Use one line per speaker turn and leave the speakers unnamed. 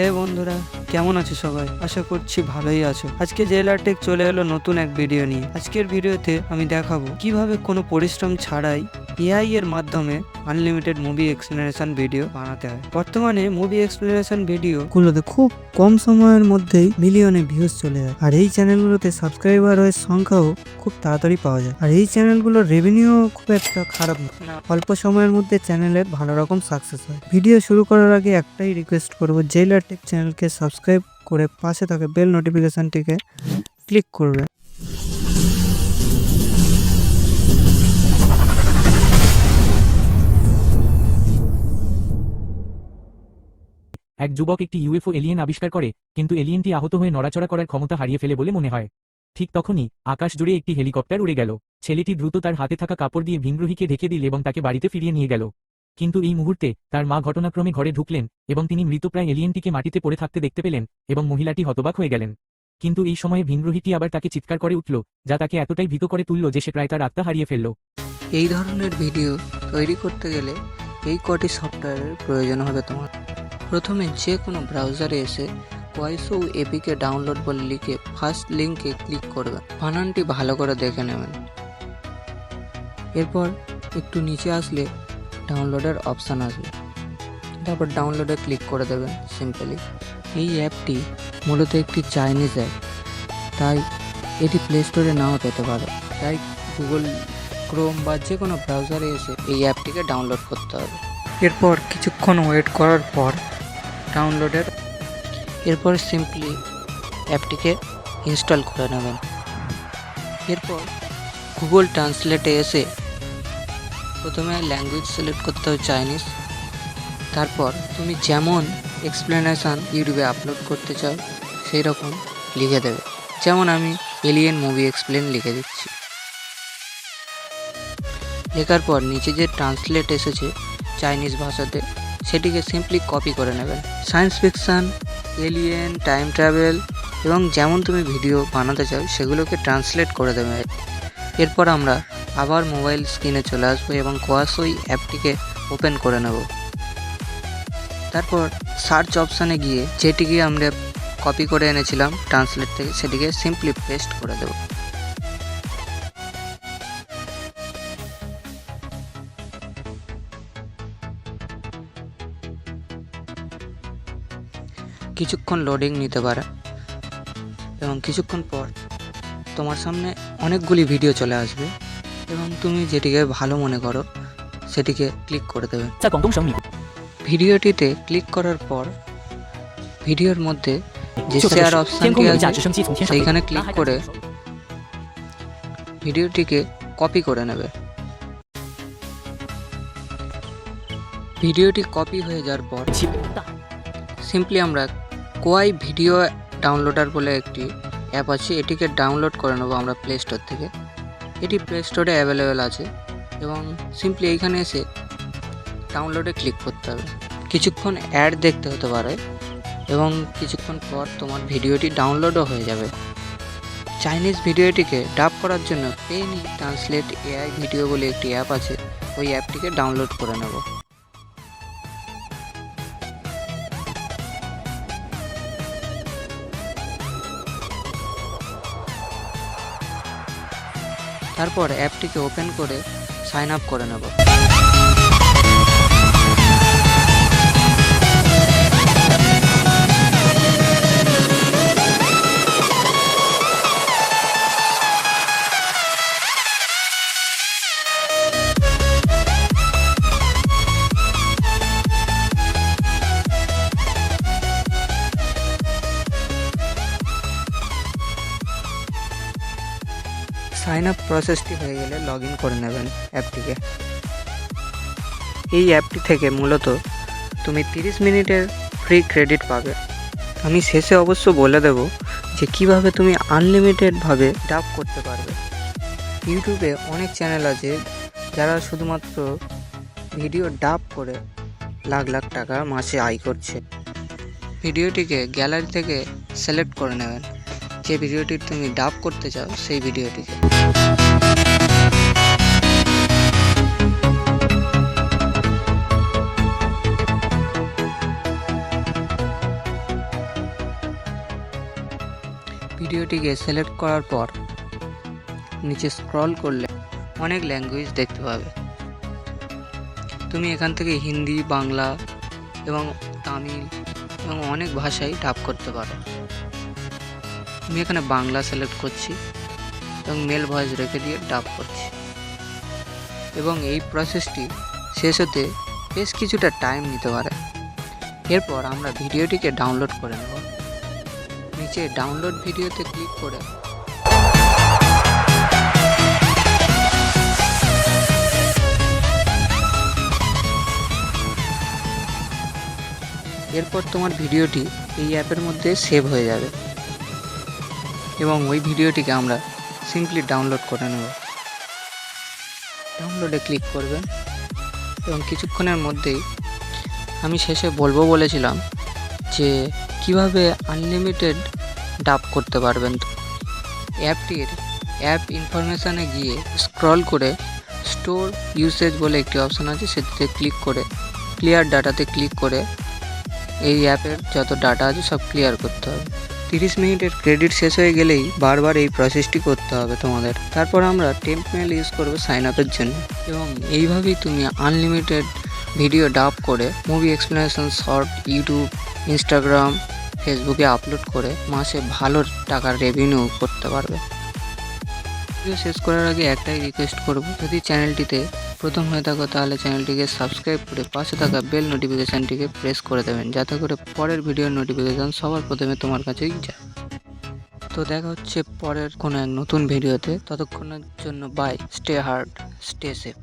হে বন্ধুরা, কেমন আছো সবাই? আশা করছি ভালোই আছো। আজকে জেল আর্টেক চলে এলো নতুন এক ভিডিও নিয়ে। আজকের ভিডিওতে আমি দেখাবো কীভাবে কোনো পরিশ্রম ছাড়াই এআই এর মাধ্যমে আনলিমিটেড মুভি এক্সপ্লেনেশন ভিডিও বানাতে হয়। বর্তমানে মুভি এক্সপ্লেনেশন ভিডিও গুলোতে খুব কম সময়ের মধ্যেই মিলিয়নে ভিউজ চলে যায়। আর এই চ্যানেলগুলোতে সাবস্ক্রাইবারের সংখ্যাও খুব তাড়াতাড়ি পাওয়া যায়। আর এই চ্যানেলগুলোর রেভিনিউ খুব একটা খারাপ না। অল্প সময়ের মধ্যে চ্যানেলের ভালো রকম সাকসেস হয়। ভিডিও শুরু করার আগে একটাই রিকোয়েস্ট করব জেলার টেক চ্যানেলকে সাবস্ক্রাইব করে পাশে থাকা বেল নোটিফিকেশনটিকে ক্লিক করবে।
এক যুবক একটি ইউএফও এলিয়েন আবিষ্কার করে, কিন্তু এলিয়েনটি আহত হয়ে নড়াচড়া করার ক্ষমতা হারিয়ে ফেলে বলে মনে হয়। ঠিক তখনই আকাশ জুড়ে একটি হেলিকপ্টার উড়ে গেল। ছেলেটি দ্রুত তার হাতে থাকা কাপড় দিয়ে ভিনগ্রহীকে ঢেকে দিল এবং তাকে বাড়িতে ফিরিয়ে নিয়ে গেল। কিন্তু এই মুহূর্তে তার মা ঘটনাক্রমে ঘরে ঢুকলেন এবং তিনি মৃতপ্রায় এলিয়েনটিকে মাটিতে পড়ে থাকতে দেখতে পেলেন এবং মহিলাটি হতবাক হয়ে গেলেন। কিন্তু এই সময়ে ভিনগ্রহীটি আবার তাকে চিৎকার করে উঠল, যা তাকে এতটাই ভীত করে তুলল যে সে প্রায় তার আত্মা হারিয়ে ফেলল।
এই ধরনের ভিডিও তৈরি করতে গেলে এই কটি সফটওয়্যারের প্রয়োজন হবে তোমার। প্রথমে যে কোনো ব্রাউজারে এসে ওয়াইসো এপিকে ডাউনলোড বলে লিখে ফার্স্ট লিঙ্কে ক্লিক করবে। বানানটি ভালো করে দেখে নেবেন। এরপর একটু নিচে আসলে ডাউনলোডের অপশান আসবে। তারপর ডাউনলোডে ক্লিক করে দেবেন সিম্পলি এই অ্যাপটি মূলত একটি চাইনিজ অ্যাপ তাই এটি প্লে স্টোরে নাও পেতে পারে। তাই গুগল ক্রোম বা যে কোনো ব্রাউজারে এসে এই অ্যাপটিকে ডাউনলোড করতে হবে। এরপর কিছুক্ষণ ওয়েট করার পর ডাউনলোডের। এরপর সিম্পলি অ্যাপটিকে ইনস্টল করে নেবেন। এরপর গুগল ট্রান্সলেটে এসে প্রথমে ল্যাঙ্গুয়েজ সিলেক্ট করতে হবে চাইনিজ তারপর তুমি যেমন এক্সপ্লেনেশান ইউটিউবে আপলোড করতে চাও সেই রকম লিখে দেবে। যেমন আমি এলিয়েন মুভি এক্সপ্লেন লিখে দিচ্ছি। লেখার পর নিচে যে ট্রান্সলেট এসেছে চাইনিজ ভাষাতে, সেটিকে সিম্পলি কপি করে নেবেন। Science fiction, alien, time travel এবং যেমন তুমি ভিডিও বানাতে চাও সেগুলোকে ট্রান্সলেট করে দেবে। এরপর আমরা আবার মোবাইল স্ক্রিনে চলে আসব এবং কোয়াশই অ্যাপটিকে ওপেন করে নেব। তারপর সার্চ অপশানে গিয়ে যেটিকে আমরা কপি করে এনেছিলাম ট্রান্সলেট থেকে সেটিকে সিম্পলি পেস্ট করে দেবো। কিছুক্ষণ লোডিং নিতে পারে এবং কিছুক্ষণ পর তোমার সামনে অনেকগুলি ভিডিও চলে আসবে এবং তুমি যেটিকে ভালো মনে করো সেটিকে ক্লিক করে দেবে। ভিডিওটিতে ক্লিক করার পর ভিডিওর মধ্যে যে শেয়ার অপশানটি আছে সেইখানে ক্লিক করে ভিডিওটিকে কপি করে নেবে। ভিডিওটি কপি হয়ে যাওয়ার পর সিম্পলি আমরা কোয়াই ভিডিও ডাউনলোডার বলে একটি অ্যাপ আছে। এটিকে ডাউনলোড করে নেব আমরা প্লে স্টোর থেকে। এটি প্লে স্টোরে অ্যাভেলেবেল আছে এবং সিম্পলি এইখানে এসে ডাউনলোডে ক্লিক করতে হবে। কিছুক্ষণ অ্যাড দেখতে হতে পারে এবং কিছুক্ষণ পর তোমার ভিডিওটি ডাউনলোডও হয়ে যাবে। চাইনিজ ভিডিওটিকে ডাব করার জন্য পেনি ট্রান্সলেট এআই ভিডিও বলে একটি অ্যাপ আছে। ওই অ্যাপটিকে ডাউনলোড করে নেব। তারপর অ্যাপটিকে ওপেন করে সাইন আপ করে নেব। সাইন আপ প্রসেসটি হয়ে গেলে লগ ইন করে নেবেন অ্যাপটিকে এই অ্যাপটি থেকে মূলত তুমি তিরিশ মিনিটের ফ্রি ক্রেডিট পাবে। আমি শেষে অবশ্য বলে দেব যে কীভাবে তুমি আনলিমিটেডভাবে ডাব করতে পারবে। ইউটিউবে অনেক চ্যানেল আছে যারা শুধুমাত্র ভিডিও ডাব করে লাখ লাখ টাকা মাসে আয় করছে। ভিডিওটিকে গ্যালারি থেকে সিলেক্ট করে নেবেন। যে ভিডিওটি তুমি ডাব করতে চাও, সেই ভিডিওটিকে ভিডিওটিকে সিলেক্ট করার পর নিচে স্ক্রল করলে অনেক ল্যাঙ্গুয়েজ দেখতে পাবে। তুমি এখান থেকে হিন্দি, বাংলা এবং তামিল এবং অনেক ভাষায় ডাব করতে পারো। আমি এখানে বাংলা সিলেক্ট করছি এবং মেল ভয়েস রেখে দিয়ে ডাব করছি। এবং এই প্রসেসটি শেষ হতে বেশ কিছুটা টাইম নিতে পারে। এরপর আমরা ভিডিওটিকে ডাউনলোড করে নেব। নিচে ডাউনলোড ভিডিওতে ক্লিক করে এরপর তোমার ভিডিওটি এই অ্যাপের মধ্যে সেভ হয়ে যাবে। এবং ওই ভিডিওটিকে আমরা সিম্পলি ডাউনলোড করে নেব। ডাউনলোডে ক্লিক করবেন এবং কিছুক্ষণের মধ্যেই আমি শেষে বলব বলেছিলাম যে কীভাবে আনলিমিটেড ডাব করতে পারবেন। অ্যাপটির অ্যাপ ইনফরমেশানে গিয়ে স্ক্রল করে স্টোর ইউসেজ বলে একটি অপশান আছে, সেটিতে ক্লিক করে ক্লিয়ার ডাটাতে ক্লিক করে এই অ্যাপের যত ডাটা আছে সব ক্লিয়ার করতে হবে। তিরিশ মিনিটের ক্রেডিট শেষ হয়ে গেলেই বারবার এই প্রসেসটি করতে হবে তোমাদের। তারপর আমরা টেম্প মেল ইউজ করব সাইন আপের জন্য। এবং এইভাবেই তুমি আনলিমিটেড ভিডিও ডাব করে movie explanation short YouTube Instagram ফেসবুকে আপলোড করে মাসে ভালো টাকার রেভিনিউ করতে পারবে। ভিডিও শেষ করার আগে একটাই রিকোয়েস্ট করব, যদি চ্যানেলটিতে প্রথম হয়ে থাকো তাহলে চ্যানেলটিকে সাবস্ক্রাইব করে পাশে থাকা বেল নোটিফিকেশানটিকে প্রেস করে দেবেন, যাতে করে পরের ভিডিওর নোটিফিকেশান সবার প্রথমে তোমার কাছেই যায়। তো দেখা হচ্ছে পরের কোনো এক নতুন ভিডিওতে ততক্ষণের জন্য bye stay hard stay safe